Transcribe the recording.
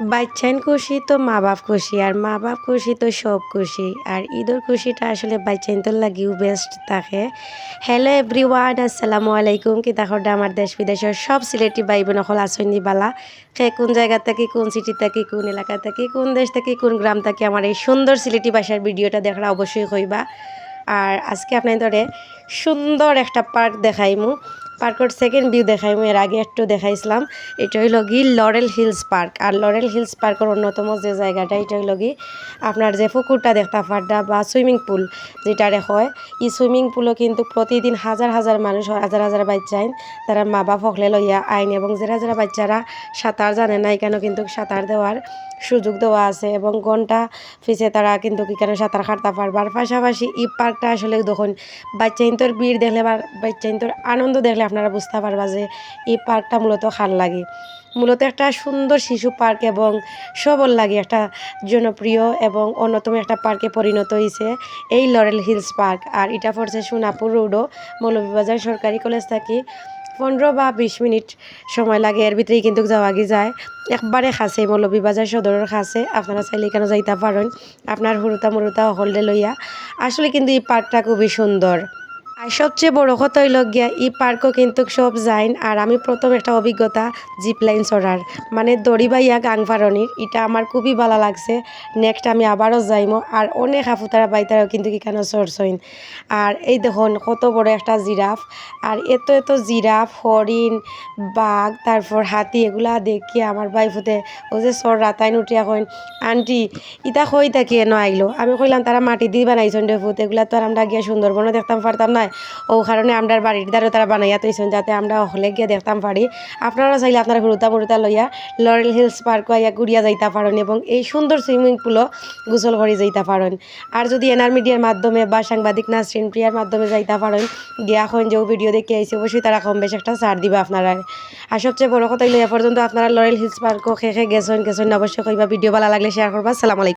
বাচ্চাইন খুশি তো মা বাপ খুশি, আর মা বাপ খুশি তো সব খুশি। আর ঈদের খুশিটা আসলে বাচ্চাইন তো লাগিও বেস্ট থাকে। হ্যালো এভরিওয়ান আসসালামু আলাইকুম। কি তাহলে আমার দেশ বিদেশের সব সিলেটি ভাই বোন হল আসনি বালা? সে কোন জায়গা থেকে, কোন সিটি থেকে, কোন এলাকা থেকে, কোন দেশ থেকে, কোন গ্রাম থেকে আমার এই সুন্দর সিলেটি ভাষার ভিডিওটা দেখার অবশ্যই হইবা। আর আজকে আপনাদের সুন্দর একটা পার্ক দেখাইমু। পার্কের সেকেন্ড ভিউ দেখাই দেখাইমু এর আগে একটু দেখাইছিলাম। এটা হইল গি লরেল হিলস পার্ক আর লরেল হিলস পার্কের অন্যতম যে জায়গাটা, এটা হইল গি আপনার যে পুকুরটা দেখতে পারটা বা সুইমিং পুল যেটা হয়, এই সুইমিং পুলও কিন্তু প্রতিদিন হাজার হাজার মানুষ, হাজার হাজার বাচ্চা আইন, তারা মা বাপ হকলে লইয়া আইন এবং যারা যারা বাচ্চারা সাঁতার জানে না এখানে কিন্তু সাঁতার দেওয়ার সুযোগ দেওয়া আছে এবং ঘণ্টা ফিসে তারা কিন্তু এখানে সাঁতার কাটতে পারবার পাশাপাশি এই পার্কটা আসলে দেখুন বাচ্চা ইন্তর ভিড় দেখলে বা বাচ্চা ইন্তর আনন্দ দেখলে আপনারা বুঝতে পারবা যে এই পার্কটা মূলত খাল লাগে। মূলত একটা সুন্দর শিশু পার্ক এবং সবল লাগে, একটা জনপ্রিয় এবং অন্যতম একটা পার্কে পরিণত হয়েছে এই লরেল হিলস পার্ক আর এটা পড়ছে সোনাপুর রোডও মৌলভীবাজার সরকারি কলেজ থাকি। পনেরো বা বিশ মিনিট সময় লাগে, এর ভিতরেই কিন্তু যাওয়া গিয়ে যায়। একবারে খাসে, মৌলভীবাজার সদরের খাসে। আপনারা চাইলে এখানে যাইতে পারেন। আপনার হুরুতা মুরুতা হলদে লইয়া। আসলে কিন্তু এই পার্কটা খুবই সুন্দর। আর সবচেয়ে বড় কথা হইল গিয়া, এই পার্কও কিন্তু সব যাইন আর আমি প্রথম একটা অভিজ্ঞতা জিপ লাইন চড়ার। মানে দড়ি বাইয়া গাং ফারনির, এটা আমার খুবই ভালো লাগছে। নেক্সট আমি আবারও যাইমো, আর অনেক হাফুতারা বাইতারাও কিন্তু এখানে চড়ছইন। আর এই দেখুন, কত বড় একটা জিরাফ। আর এত এত জিরাফ, হরিণ, বাঘ, তারপর হাতি, এগুলা দেখি আমার বাইফুতে ও যে চর রাতাইন, উঠিয়া কইন, আন্টি ইটা কই থাকি এন আইলো? আমি কইলাম, তারা মাটি দিয়ে বানাইছেন ডেফুত এগুলা তো আর আমরা গিয়ে সুন্দরবনও দেখতাম, পারতাম না। ও কারণে আমরা বাড়ির দ্বারা তারা বানাইয়া তৈছেন যাতে আমরা হলে গিয়ে দেখতাম পারি। আপনারা চাইলে আপনারা হুরুতা মুরুতা লইয়া লরেল হিলস পার্ক আইয়া ঘুরিয়া যাইতে পারেন এবং এই সুন্দর সুইমিং পুলও গোসল করে যাইতে পারেন। আর যদি এনআর মিডিয়ার মাধ্যমে বা সাংবাদিক নাসরিন প্রিয়ার মাধ্যমে যাইতে পারেন, গিয়া এখন যে ভিডিও দেখে আইসি অবশ্যই তারা কম বেশ একটা ছাড় দিবে আপনারা। আর সবচেয়ে বড় কথা হইলে এ পর্যন্ত আপনারা লরেল হিলস পার্কও খেয়ে খেয়ে গেছেন গেছেন, অবশ্যই কইবা। ভিডিও ভালো লাগলে শেয়ার করবা। সালাম আলাইকুম।